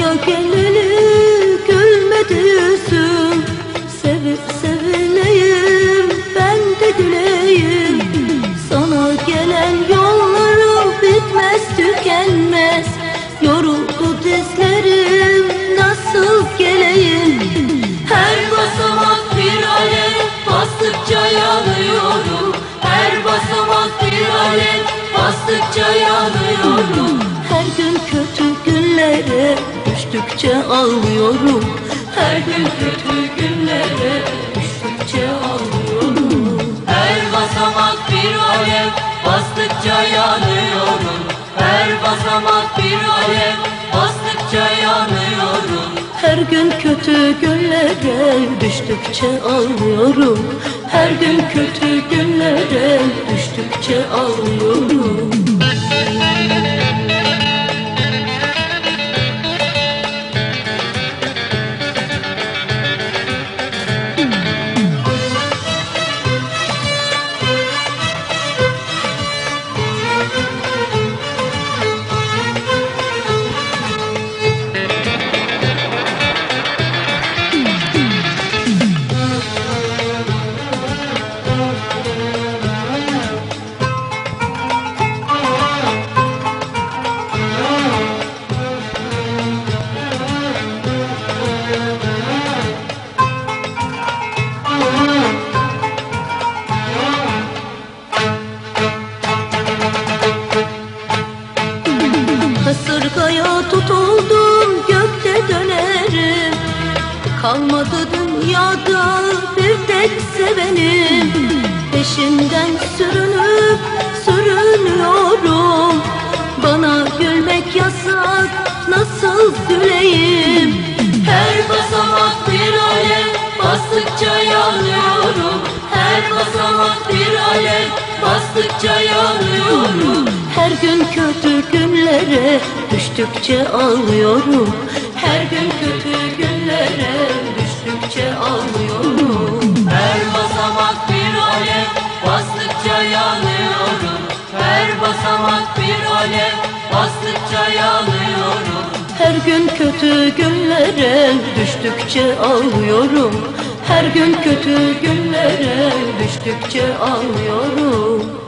Dünyaya geleli gülmedi yüzüm Sevip sevileyim ben de güleyim. Sana gelen yollarım bitmez tükenmez. Yoruldu dizlerim nasıl geleyim? Her basamak bir alev bastıkça yanıyorum. Her basamak bir alev bastıkça yanıyorum düştükçe ağlıyorum. Her gün kötü günlere Düştükçe ağlıyorum. Her basamak bir alev bastıkça yanıyorum. Her basamak bir alev bastıkça yanıyorum. Her gün kötü günlere düştükçe ağlıyorum. Her gün kötü günlere düştükçe ağlıyorum Kalmadı dünyada bir tek sevenim. Peşinden sürünüp sürünüyorum. Bana gülmek yasak nasıl güleyim? Her basamak bir alev bastıkça yanıyorum. Her basamak bir alev bastıkça yanıyorum. Her gün kötü günlere düştükçe ağlıyorum. Her gün kötü düştükçe ağlıyorum Her basamak bir alev bastıkça yanıyorum. Her basamak bir alev bastıkça yanıyorum. Her gün kötü günlere düştükçe ağlıyorum. Her gün kötü günlere düştükçe ağlıyorum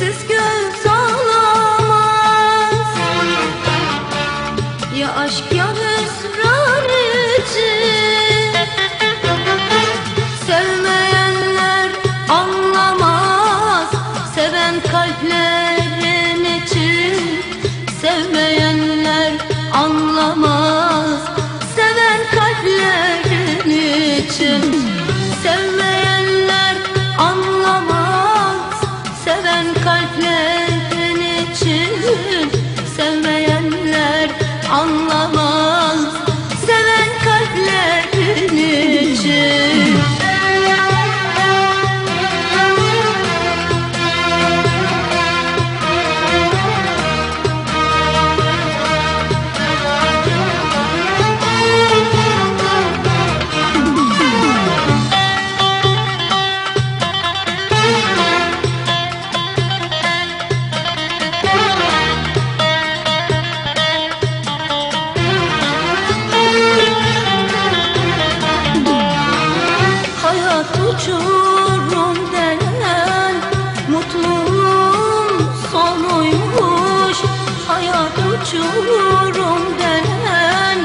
Sebepsiz uçurum denen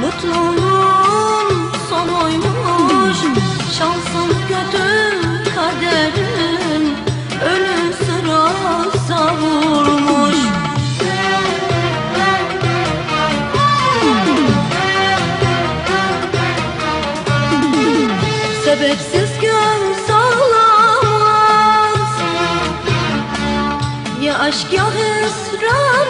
mutluluğun son oymuş. Şansın kötü kaderin ölüm sıra savurmuş. Sebepsiz göz ağlamaz Ya aşk ya hüsran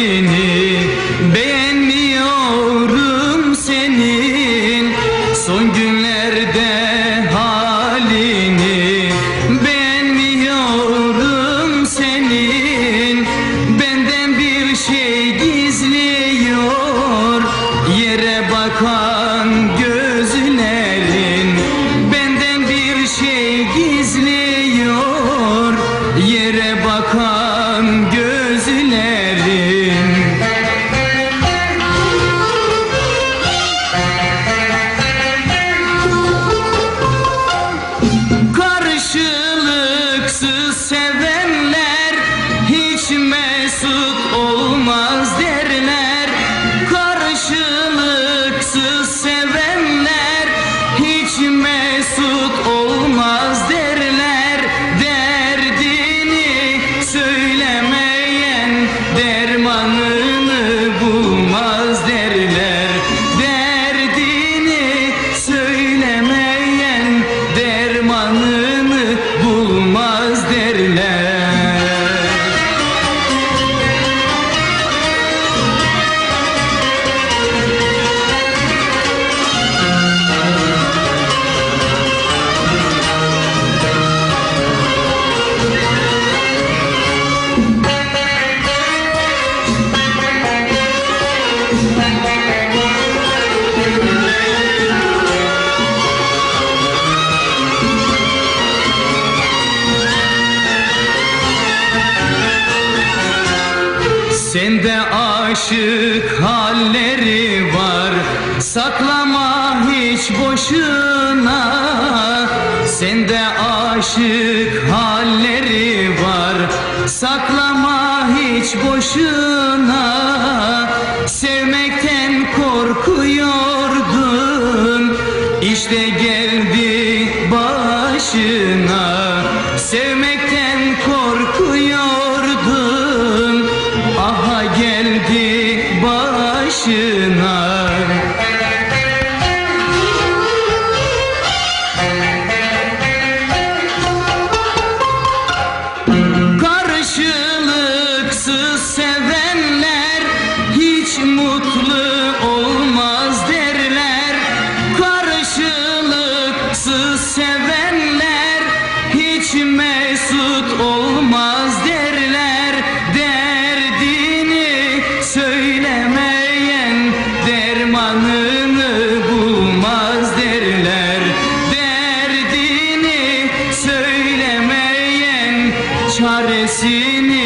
din 死 Saklama hiç boşuna. Sende aşık halleri var. Saklama hiç boşuna. Çaresini